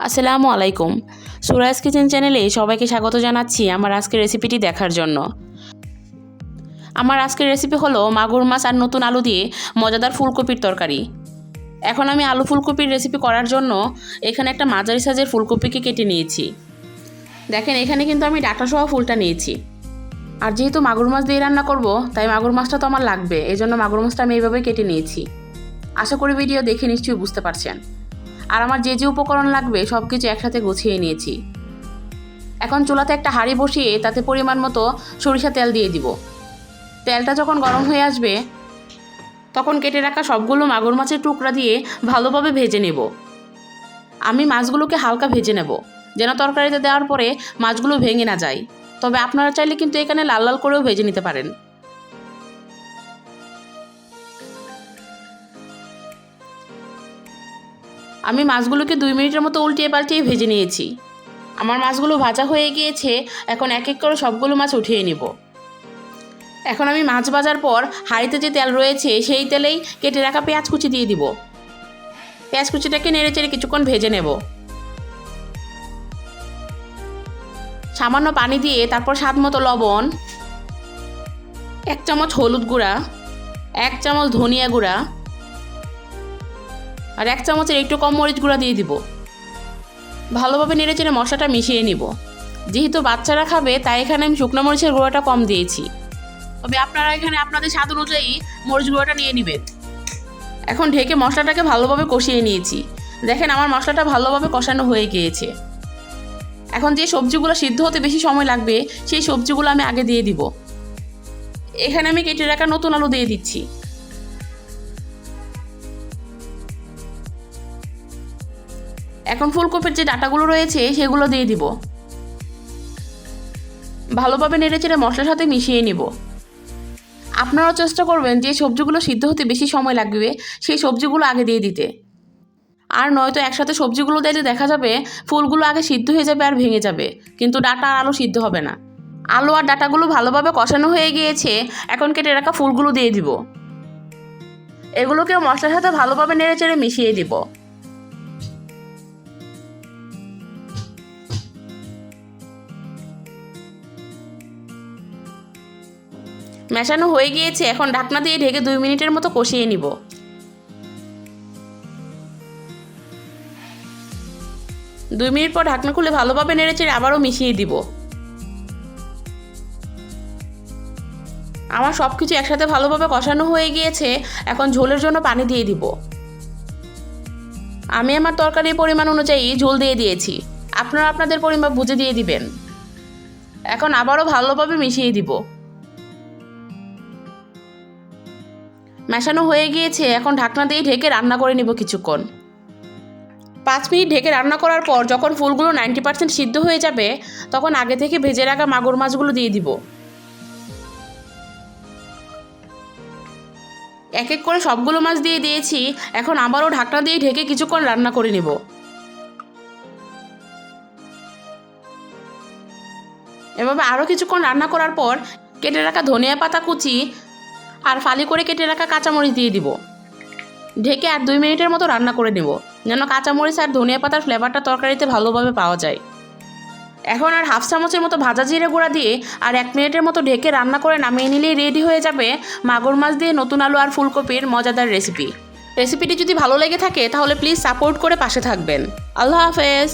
আসসালামু আলাইকুম। সুরাজ কিচেন চ্যানেলে সবাইকে স্বাগত জানাচ্ছি আমার আজকের রেসিপিটি দেখার জন্য। আমার আজকের রেসিপি হলো মাগুর মাছ আর নতুন আলু দিয়ে মজাদার ফুলকপির তরকারি। এখন আমি আলু ফুলকপির রেসিপি করার জন্য এখানে একটা মাঝারি সাইজের ফুলকপিকে কেটে নিয়েছি। দেখেন, এখানে কিন্তু আমি ডাটা সহ ফুলটা নিয়েছি। আর যেহেতু মাগুর মাছ দিয়ে রান্না করব, তাই মাগুর মাছটা তো আমার লাগবে এই জন্য মাগুর মাছটা আমি এইভাবে কেটে নিয়েছি। আশা করি ভিডিও দেখে নিশ্চয়ই বুঝতে পারছেন। আর আমার যে যে উপকরণ লাগবে সব কিছু একসাথে গুছিয়ে নিয়েছি। এখন চুলাতে একটা হাঁড়ি বসিয়ে তাতে পরিমাণ মতো সরিষা তেল দিয়ে দিব। তেলটা যখন গরম হয়ে আসবে, তখন কেটে রাখা সবগুলো মাগুর মাছের টুকরা দিয়ে ভালোভাবে ভেজে নেব। আমি মাছগুলোকে হালকা ভেজে নেব, যেন তরকারিতে দেওয়ার পরে মাছগুলো ভেঙে না যায়। তবে আপনারা চাইলে কিন্তু এখানে লাল লাল করেও ভেজে নিতে পারেন। আমি মাছগুলোকে দুই মিনিটের মতো উল্টিয়ে পাল্টিয়ে ভেজে নিয়েছি। আমার মাছগুলো ভাজা হয়ে গিয়েছে, এখন এক এক করে সবগুলো মাছ উঠিয়ে নেব। এখন আমি মাছ ভাজার পর হাঁড়িতে যে তেল রয়েছে, সেই তেলেই কেটে রাখা পেঁয়াজ কুচি দিয়ে দিব। পেঁয়াজ কুচিটাকে নেড়ে চেড়ে কিছুক্ষণ ভেজে নেব। সামান্য পানি দিয়ে তারপর স্বাদ মতো লবণ, এক চামচ হলুদ গুঁড়া, এক চামচ ধনিয়া গুঁড়া আর এক চামচের একটু কম মরিচ গুঁড়া দিয়ে দিব। ভালোভাবে নেড়ে চেড়ে মশলাটা মিশিয়ে নিব। যেহেতু বাচ্চারা খাবে, তাই এখানে আমি শুকনো মরিচের গুঁড়োটা কম দিয়েছি। তবে আপনারা এখানে আপনাদের স্বাদ অনুযায়ী মরিচ গুঁড়োটা নিয়ে নেবেন। এখন ঢেকে মশলাটাকে ভালোভাবে কষিয়ে নিয়েছি। দেখেন আমার মশলাটা ভালোভাবে কষানো হয়ে গিয়েছে। এখন যে সবজিগুলো সিদ্ধ হতে বেশি সময় লাগবে, সেই সবজিগুলো আমি আগে দিয়ে দিব। এখানে আমি কেটে রাখা নতুন আলু দিয়ে দিচ্ছি। এখন ফুলকপির যে ডাটাগুলো রয়েছে, সেগুলো দিয়ে দিব। ভালোভাবে নেড়ে চেড়ে মশলার সাথে মিশিয়ে নিব। আপনারাও চেষ্টা করবেন যে সবজিগুলো সিদ্ধ হতে বেশি সময় লাগবে, সেই সবজিগুলো আগে দিয়ে দিতে। আর নয়তো একসাথে সবজিগুলো দিলে দেখা যাবে ফুলগুলো আগে সিদ্ধ হয়ে যাবে আর ভেঙে যাবে, কিন্তু ডাটা আর আলু সিদ্ধ হবে না। আলু আর ডাটাগুলো ভালোভাবে কষানো হয়ে গিয়েছে, এখন কেটে রাখা ফুলগুলো দিয়ে দিব। এগুলোকেও মশলার সাথে ভালোভাবে নেড়ে চেড়ে মিশিয়ে দিব। মেশানো হয়ে গিয়েছে, এখন ঢাকনা দিয়ে ঢেকে দুই মিনিটের মতো কষিয়ে নিব। দুই মিনিট পর ঢাকনা খুলে ভালোভাবে নেড়েচেড়ে আবারও মিশিয়ে দিব। আমার সব কিছু একসাথে ভালোভাবে কষানো হয়ে গিয়েছে, এখন ঝোলের জন্য পানি দিয়ে দিব। আমি আমার তরকারির পরিমাণ অনুযায়ী ঝোল দিয়ে দিয়েছি। আপনারা আপনাদের পরিমাণ বুঝে দিয়ে দিবেন। এখন আবারও ভালোভাবে মিশিয়ে দিব। মেশানো হয়ে গিয়েছে, এখন ঢাকনা দিয়ে ঢেকে রান্না করে নিব কিছুক্ষণ। পাঁচ মিনিট ঢেকে রান্না করার পর যখন ফুলগুলো নাইনটি পার্সেন্ট সিদ্ধ হয়ে যাবে, তখন আগে থেকে ভেজে রাখা মাগুর মাছগুলো দিয়ে দিব। এক এক করে সবগুলো মাছ দিয়ে দিয়েছি, এখন আবারও ঢাকনা দিয়ে ঢেকে কিছুক্ষণ রান্না করে নিব। এভাবে আরও কিছুক্ষণ রান্না করার পর কেটে রাখা ধনিয়া পাতা কুচি আর ফালি করে কেটে রাখা কাঁচামরিচ দিয়ে দিব। ঢেকে আর দুই মিনিটের মতো রান্না করে নেব, যেন কাঁচামরিচ আর ধনিয়া পাতার ফ্লেভারটা তরকারিতে ভালোভাবে পাওয়া যায়। এখন আর হাফ চামচের মতো ভাজা জিরে গুঁড়া দিয়ে আর এক মিনিটের মতো ঢেকে রান্না করে নামিয়ে নিলেই রেডি হয়ে যাবে মাগুর মাছ দিয়ে নতুন আলু আর ফুলকপির মজাদার রেসিপি রেসিপিটি যদি ভালো লেগে থাকে, তাহলে প্লিজ সাপোর্ট করে পাশে থাকবেন। আল্লাহ হাফেজ।